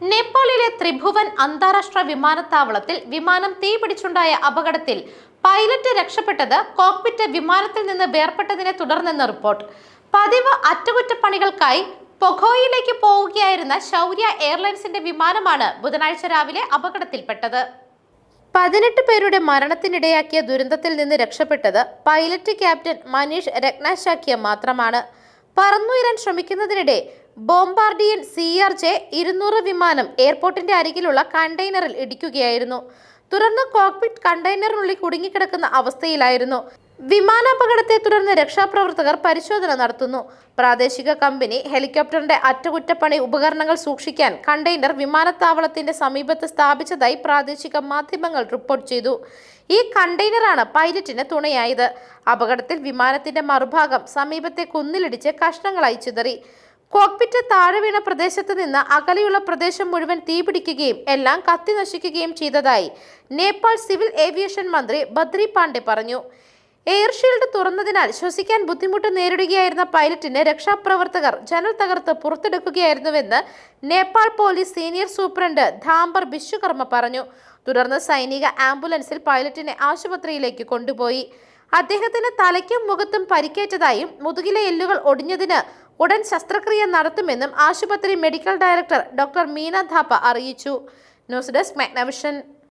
നേപ്പാളിലെ ത്രിഭുവൻ അന്താരാഷ്ട്ര വിമാനത്താവളത്തിൽ വിമാനം തീപിടിച്ചുണ്ടായ അപകടത്തിൽ പൈലറ്റ് രക്ഷപ്പെട്ടത് കോക്പിറ്റ് വിമാനത്തിൽ നിന്ന് വേർപെട്ടതിനെ തുടർന്നെന്ന് റിപ്പോർട്ട്. പതിവ് അറ്റകുറ്റപ്പണികൾക്കായി പൊഖോയിലേക്ക് പോവുകയായിരുന്ന ശൗര്യ എയർലൈൻസിന്റെ വിമാനമാണ് ബുധനാഴ്ച രാവിലെ അപകടത്തിൽപ്പെട്ടത്. പതിനെട്ട് പേരുടെ മരണത്തിനിടയാക്കിയ ദുരന്തത്തിൽ നിന്ന് രക്ഷപ്പെട്ടത് പൈലറ്റ് ക്യാപ്റ്റൻ മനീഷ് രത്നാശാക്കിയ മാത്രമാണ്. പറന്നുയരാൻ ശ്രമിക്കുന്നതിനിടെ ബോംബാർഡിയൻ സി ആർ ജെ ഇരുന്നൂറ് വിമാനം എയർപോർട്ടിന്റെ അരികിലുള്ള കണ്ടെയ്നറിൽ ഇടിക്കുകയായിരുന്നു. തുടർന്ന് കോക്പിറ്റ് കണ്ടെയ്നറിനുള്ളിൽ കുടുങ്ങിക്കിടക്കുന്ന അവസ്ഥയിലായിരുന്നു. വിമാനാപകടത്തെ തുടർന്ന് രക്ഷാപ്രവർത്തകർ പരിശോധന നടത്തുന്നു. പ്രാദേശിക കമ്പനി ഹെലികോപ്റ്ററിന്റെ അറ്റകുറ്റപ്പണി ഉപകരണങ്ങൾ സൂക്ഷിക്കാൻ കണ്ടെയ്നർ വിമാനത്താവളത്തിന്റെ സമീപത്ത് സ്ഥാപിച്ചതായി പ്രാദേശിക മാധ്യമങ്ങൾ റിപ്പോർട്ട് ചെയ്തു. ഈ കണ്ടെയ്നറാണ് പൈലറ്റിന് തുണയായത്. അപകടത്തിൽ വിമാനത്തിന്റെ മറുഭാഗം സമീപത്തെ കുന്നിലിടിച്ച് കഷ്ണങ്ങളായി ചിതറി. കോക്പിറ്റ് താഴെ വീണ പ്രദേശത്ത് നിന്ന് അകലെയുള്ള പ്രദേശം മുഴുവൻ തീപിടിക്കുകയും എല്ലാം കത്തി നശിക്കുകയും ചെയ്തതായി നേപ്പാൾ സിവിൽ ഏവിയേഷൻ മന്ത്രി ബദ്രി പാണ്ഡെ പറഞ്ഞു. എയർ ഷീൽഡ് തുറന്നതിനാൽ ശ്വസിക്കാൻ ബുദ്ധിമുട്ട് നേരിടുകയായിരുന്ന പൈലറ്റിനെ രക്ഷാപ്രവർത്തകർ ജനൽ തകർത്ത് പുറത്തെടുക്കുകയായിരുന്നുവെന്ന് Nepal police senior superintendent Dhambar Bishwakarma പറഞ്ഞു. തുടർന്ന് സൈനിക ആംബുലൻസിൽ പൈലറ്റിനെ ആശുപത്രിയിലേക്ക് കൊണ്ടുപോയി. അദ്ദേഹത്തിന് തലയ്ക്കും മുഖത്തും പരിക്കേറ്റതായും മുതുകിലെ എല്ലുകൾ ഒടിഞ്ഞതിന് ഉടൻ ശസ്ത്രക്രിയ നടത്തുമെന്നും ആശുപത്രി medical director doctor Meena Thapa അറിയിച്ചു. News desk Magnavision.